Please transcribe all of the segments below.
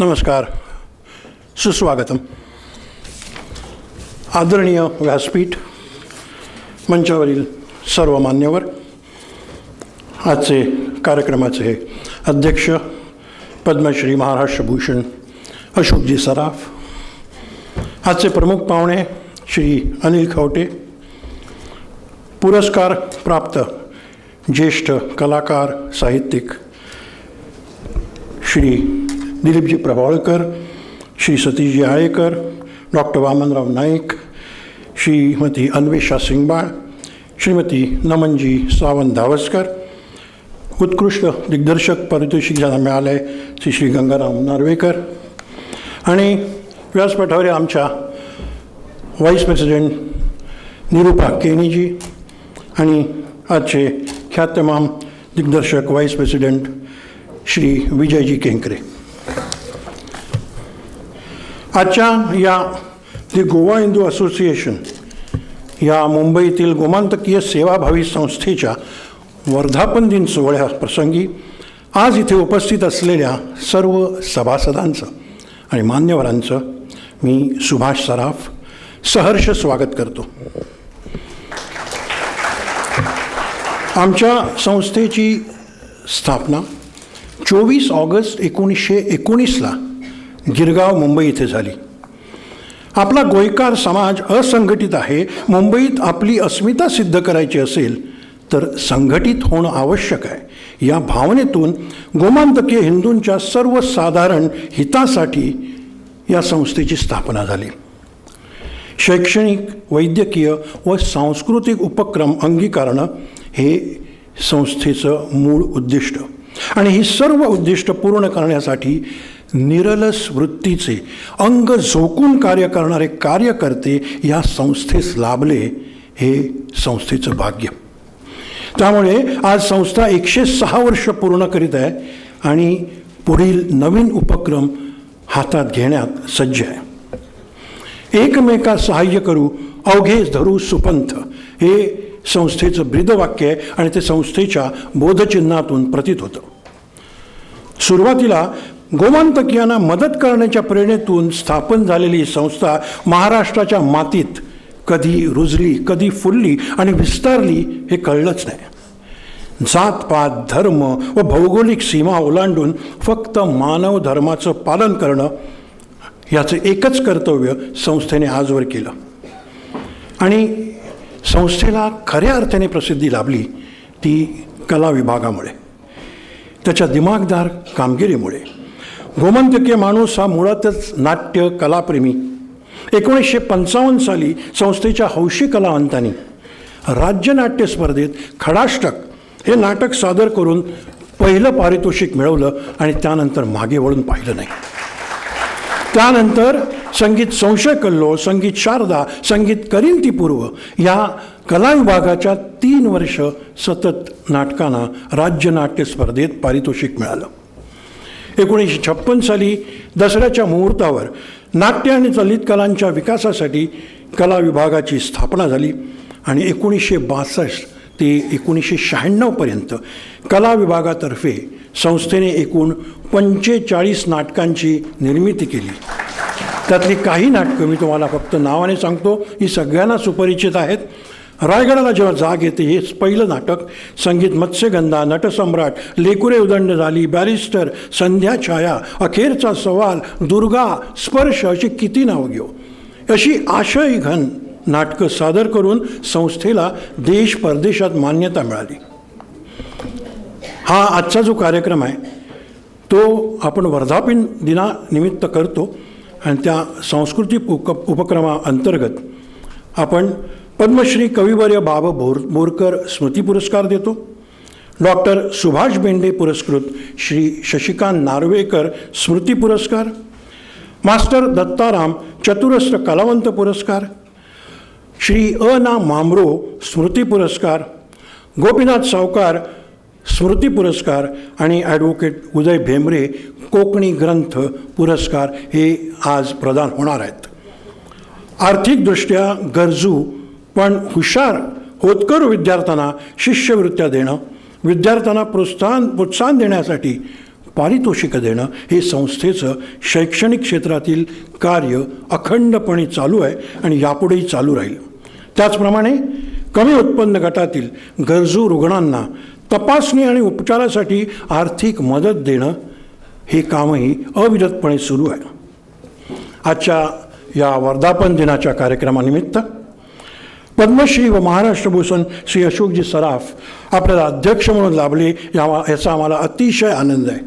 नमस्कार. सुस्वागतम. आदरणीय व्यासपीठ मंचावरील सर्व मान्यवर आजचे कार्यक्रमाचे अध्यक्ष पद्मश्री महाराष्ट्र भूषण अशोकजी सराफ आजचे प्रमुख पाहुणे श्री अनिल खवटे पुरस्कार प्राप्त ज्येष्ठ कलाकार साहित्यिक श्री दिलीपजी प्रभावळकर श्री सतीशजी आळेकर डॉक्टर वामनराव नाईक श्रीमती अन्वेषा सिंगबाळ श्रीमती नमनजी सावंत धावसकर उत्कृष्ट दिग्दर्शक पारितोषिक ज्यांना मिळालं आहे श्री श्री गंगाराम नार्वेकर आणि व्यासपीठावर आमच्या व्हाईस प्रेसिडेंट निरुपा केनीजी आणि आजचे ख्यातमाम दिग्दर्शक व्हाईस प्रेसिडेंट श्री विजयजी केंकरे. आजच्या या दि गोवा हिंदू असोसिएशन या मुंबईतील गोमांतकीय सेवाभावी संस्थेच्या वर्धापन दिन सोहळ्या प्रसंगी आज इथे उपस्थित असलेल्या सर्व सभासदांचं आणि मान्यवरांचं मी सुभाष सराफ सहर्ष स्वागत करतो. आमच्या संस्थेची स्थापना चोवीस ऑगस्ट एकोणीसशे एकोणीसला गिरगाव मुंबई इथे झाली. आपला गोयकार समाज असंघटित आहे मुंबईत आपली अस्मिता सिद्ध करायची असेल तर संघटित होणं आवश्यक आहे. या भावनेतून गोमांतकीय हिंदूंच्या सर्वसाधारण हितासाठी या संस्थेची स्थापना झाली. शैक्षणिक वैद्यकीय व सांस्कृतिक उपक्रम अंगीकारणं हे संस्थेचं मूळ उद्दिष्ट. आणि ही सर्व उद्दिष्ट पूर्ण करण्यासाठी निरलस वृत्तीचे अंग झोकून कार्य करणारे कार्यकर्ते या संस्थेस लाभले हे संस्थेचं भाग्य. त्यामुळे आज संस्था एकशे सहा वर्ष पूर्ण करीत आहे आणि पुढील नवीन उपक्रम हातात घेण्यात सज्ज आहे. एकमेका सहाय्य करू अवघे धरू सुपंथ हे संस्थेचं ब्रीदवाक्य आहे आणि ते संस्थेच्या बोधचिन्हातून प्रतीत होतं. सुरुवातीला गोमांतकीयांना मदत करण्याच्या प्रेरणेतून स्थापन झालेली ही संस्था महाराष्ट्राच्या मातीत कधी रुजली कधी फुलली आणि विस्तारली हे कळलंच नाही. जातपात धर्म व भौगोलिक सीमा ओलांडून फक्त मानव धर्माचं पालन करणं याचं एकच कर्तव्य संस्थेने आजवर केलं. आणि संस्थेला खऱ्या अर्थाने प्रसिद्धी लाभली ती कला विभागामुळे. त्याच्या दिमागदार कामगिरीमुळे. गोमंतकीय माणूस हा मुळातच नाट्य कलाप्रेमी. एकोणीसशे पंचावन्न साली संस्थेच्या हौशी कलावंतांनी राज्य नाट्य स्पर्धेत खडाष्टक हे नाटक सादर करून पहिलं पारितोषिक मिळवलं आणि त्यानंतर मागे वळून पाहिलं नाही. त्यानंतर संगीत संशय कल्लो संगीत शारदा संगीत करिंती पूर्व या कला विभागाच्या तीन वर्ष सतत नाटकांना राज्य नाट्य स्पर्धेत पारितोषिक मिळालं. एकोणीसशे छप्पन साली दसऱ्याच्या मुहूर्तावर नाट्य आणि चलित कलांच्या विकासासाठी कला विभागाची स्थापना झाली आणि एकोणीसशे बासष्ट ते एकोणीसशे शहाण्णवपर्यंत कला विभागातर्फे संस्थेने एकूण पंचेचाळीस नाटकांची निर्मिती केली. त्यातली काही नाटकं मी तुम्हाला फक्त नावाने सांगतो ही सगळ्यांना सुपरिचित आहेत. रायगडाला जेव्हा जाग येते हे पहिलं नाटक संगीत मत्स्यगंधा नटसम्राट लेकुरे उदंड झाली बॅरिस्टर संध्या छाया अखेरचा सवाल दुर्गा स्पर्श अशी किती नावं घेऊ? अशी आशय घन नाटकं सादर करून संस्थेला देश परदेशात मान्यता मिळाली. हा आजचा जो कार्यक्रम आहे तो आपण वर्धापन दिनानिमित्त करतो. आणि त्या सांस्कृतिक उप उपक्रमाअंतर्गत आपण पद्मश्री कविवर्य बाब भोर बोरकर स्मृती पुरस्कार देतो. डॉक्टर सुभाष बेंडे पुरस्कृत श्री शशिकांत नार्वेकर स्मृती पुरस्कार. मास्टर दत्ताराम चतुरस्र कलावंत पुरस्कार. श्री अ ना मामरो स्मृती पुरस्कार. गोपीनाथ सावकार स्मृती पुरस्कार आणि ॲडव्होकेट उदय भेंबरे कोकणी ग्रंथ पुरस्कार हे आज प्रदान होणार आहेत. आर्थिकदृष्ट्या गरजू पण हुशार होतकर विद्यार्थ्यांना शिष्यवृत्त्या देणं विद्यार्थ्यांना प्रोत्साहन प्रोत्साहन देण्यासाठी पारितोषिकं देणं हे संस्थेचं शैक्षणिक क्षेत्रातील कार्य अखंडपणे चालू आहे आणि यापुढेही चालू राहील. त्याचप्रमाणे कमी उत्पन्न गटातील गरजू रुग्णांना तपासणी आणि उपचारासाठी आर्थिक मदत देणं हे कामही अविरतपणे सुरू आहे. आजच्या या वर्धापन दिनाच्या कार्यक्रमानिमित्त पद्मश्री व महाराष्ट्र भूषण श्री अशोकजी सराफ आपल्याला अध्यक्ष म्हणून लाभले या याचा आम्हाला अतिशय आनंद आहे.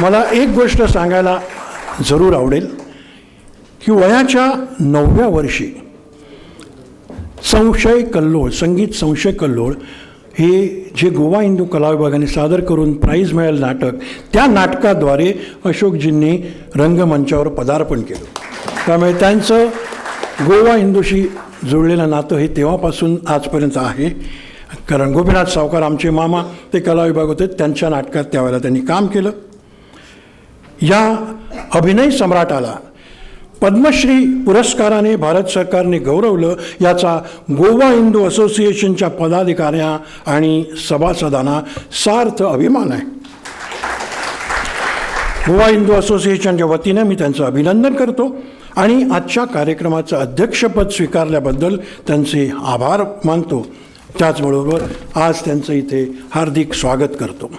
मला एक गोष्ट सांगायला जरूर आवडेल की वयाच्या नवव्या वर्षी संशय कल्लोळ संगीत संशय कल्लोळ हे जे गोवा हिंदू कला विभागाने सादर करून प्राईज मिळालं नाटक त्या नाटकाद्वारे अशोकजींनी रंगमंचावर पदार्पण केलं. त्यामुळे त्यांचं गोवा हिंदूशी जुळलेलं नातं हे तेव्हापासून आजपर्यंत आहे. कारण गोपीनाथ सावकार आमचे मामा ते कला विभाग होते त्यांच्या नाटकात त्यावेळेला त्यांनी काम केलं. या अभिनय सम्राटाला पद्मश्री पुरस्काराने भारत सरकारने गौरवलं याचा गोवा हिंदू असोसिएशनच्या पदाधिकाऱ्या आणि सभासदांना सार्थ अभिमान आहे. गोवा हिंदू असोसिएशनच्या वतीनं मी त्यांचं अभिनंदन करतो आणि आजच्या कार्यक्रमाचं अध्यक्षपद स्वीकारल्याबद्दल त्यांचे आभार मानतो. त्याचबरोबर आज त्यांचं इथे हार्दिक स्वागत करतो.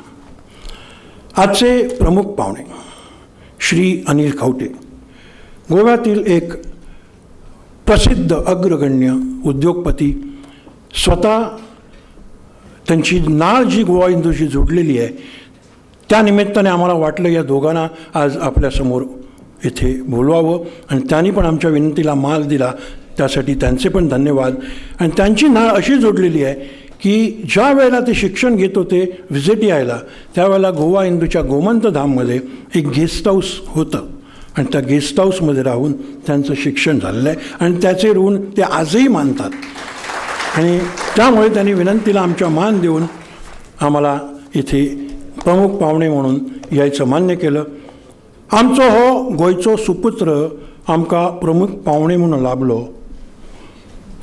आजचे प्रमुख पाहुणे श्री अनिल खवटे. गोव्यातील एक प्रसिद्ध अग्रगण्य उद्योगपती स्वतः त्यांची नाळ जी गोवा हिंदूशी जोडलेली आहे त्या निमित्ताने आम्हाला वाटलं या दोघांना आज आपल्यासमोर इथे बोलवावं. आणि त्यांनी पण आमच्या विनंतीला माल दिला. त्यासाठी त्यांचे पण धन्यवाद. आणि त्यांची नाळ अशी जोडलेली आहे की ज्या वेळेला ते शिक्षण घेत होते व्हिजिट यायला त्यावेळेला गोवा हिंदूच्या गोमंत धाममध्ये एक गेस्ट हाऊस होतं. आणि त्या गेस्ट हाऊसमध्ये राहून त्यांचं शिक्षण झालेलं आहे. आणि त्याचे ऋण ते आजही मानतात. आणि त्यामुळे त्यांनी विनंतीला आमच्या मान देऊन आम्हाला इथे प्रमुख पाहुणे म्हणून यायचं मान्य केलं. आमचो हो गोंयचो सुपुत्र आमकां प्रमुख पाहुणे म्हणून लाभलो.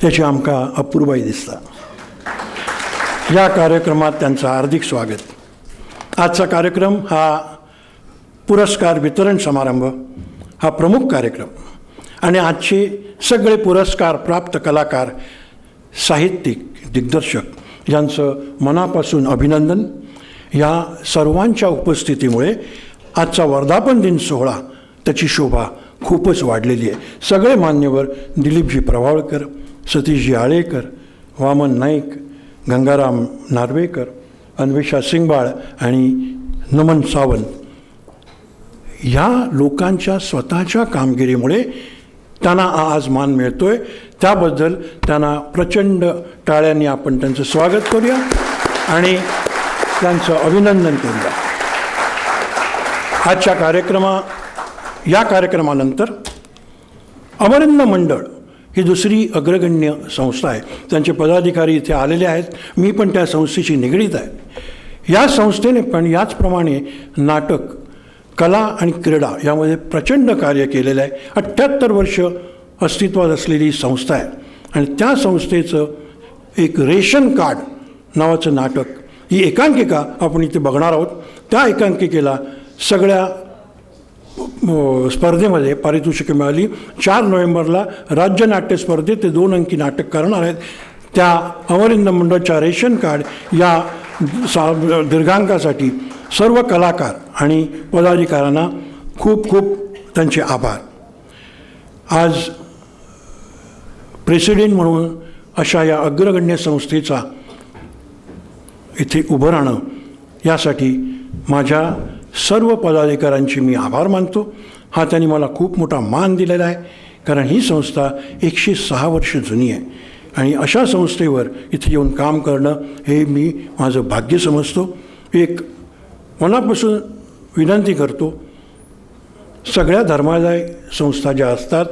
त्याची आमकां अपूर्वाई दिसता. या कार्यक्रमात त्यांचं हार्दिक स्वागत. आजचा कार्यक्रम हा पुरस्कार वितरण समारंभ हा प्रमुख कार्यक्रम. आणि आजचे सगळे पुरस्कार प्राप्त कलाकार साहित्यिक दिग्दर्शक यांचं मनापासून अभिनंदन. या सर्वांच्या उपस्थितीमुळे आजचा वर्धापन दिन सोहळा त्याची शोभा खूपच वाढलेली आहे. सगळे मान्यवर दिलीपजी प्रभावळकर सतीशजी आळेकर वामन नाईक गंगाराम नार्वेकर अन्वेषा सिंगबाळ आणि नमन सावंत ह्या लोकांच्या स्वतःच्या कामगिरीमुळे त्यांना आज मान मिळतोय. त्याबद्दल त्यांना प्रचंड टाळ्यांनी आपण त्यांचं स्वागत करूया आणि त्यांचं अभिनंदन करूया. आजच्या कार्यक्रमा या कार्यक्रमानंतर अमरिंद मंडळ ही दुसरी अग्रगण्य संस्था आहे. त्यांचे पदाधिकारी इथे आलेले आहेत. मी पण त्या संस्थेशी निगडीत आहे. या संस्थेने पण याचप्रमाणे नाटक कला आणि क्रीडा यामध्ये प्रचंड कार्य केलेलं आहे. अठ्ठ्याहत्तर वर्ष अस्तित्वात असलेली संस्था आहे. आणि त्या संस्थेचं एक रेशन कार्ड नावाचं नाटक ही एकांकिका आपण इथे बघणार आहोत. त्या एकांकिकेला सगळ्या स्पर्धेमध्ये पारितोषिकं मिळाली. चार नोव्हेंबरला राज्य नाट्य स्पर्धेत ते दोन अंकी नाटक करणार आहेत. त्या अमरिंद मंडळच्या रेशन कार्ड या सा दीर्घांकासाठी सर्व कलाकार आणि पदाधिकाऱ्यांना खूप खूप त्यांचे आभार. आज प्रेसिडेंट म्हणून अशा या अग्रगण्य संस्थेचा इथे उभं राहणं यासाठी माझ्या सर्व पदाधिकाऱ्यांचे मी आभार मानतो. हा त्यांनी मला खूप मोठा मान दिलेला आहे कारण ही संस्था एकशे सहा वर्ष जुनी आहे आणि अशा संस्थेवर इथे येऊन काम करणं हे मी माझं भाग्य समजतो. एक मनापासून विनंती करतो सगळ्या धर्मादाय संस्था ज्या असतात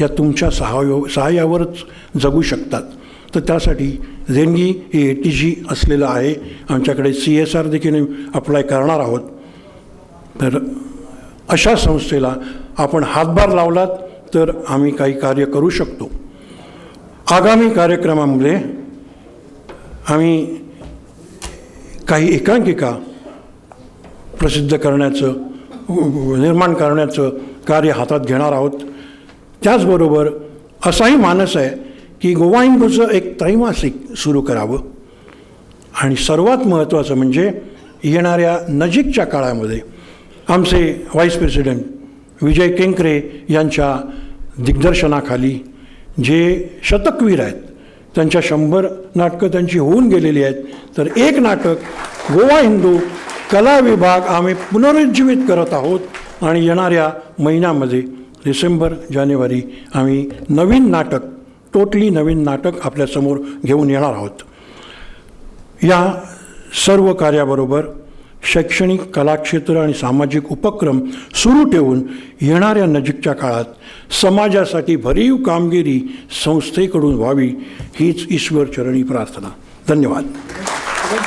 या तुमच्या सहाय्य सहाय्यावरच जगू शकतात. तर त्यासाठी देणगी हे ए टी जी असलेलं आहे. आमच्याकडे सी एस आर देखील अप्लाय करणार आहोत. तर अशा संस्थेला आपण हातभार लावलात तर आम्ही काही कार्य करू शकतो. आगामी कार्यक्रमामध्ये आम्ही काही एकांकिका प्रसिद्ध करण्याचं निर्माण करण्याचं कार्य हातात घेणार आहोत. त्याचबरोबर असाही मानस आहे की गोवा हिंदूचं एक त्रैमासिक सुरू करावं. आणि सर्वात महत्त्वाचं म्हणजे येणाऱ्या नजीकच्या काळामध्ये आमचे व्हाईस प्रेसिडेंट विजय केंकरे यांच्या दिग्दर्शनाखाली जे शतकवीर आहेत त्यांच्या शंभर नाटकं त्यांची होऊन गेलेली आहेत तर एक नाटक गोवा हिंदू कला विभाग आम्ही पुनरुज्जीवित करत आहोत आणि येणाऱ्या महिन्यामध्ये डिसेंबर जानेवारी आम्ही नवीन नाटक टोटली नवीन नाटक आपल्यासमोर घेऊन येणार आहोत. या सर्व कार्याबरोबर शैक्षणिक कलाक्षेत्र आणि सामाजिक उपक्रम सुरू ठेवून येणाऱ्या नजीकच्या काळात समाजासाठी भरीव कामगिरी संस्थेकडून व्हावी हीच ईश्वरचरणी प्रार्थना. धन्यवाद.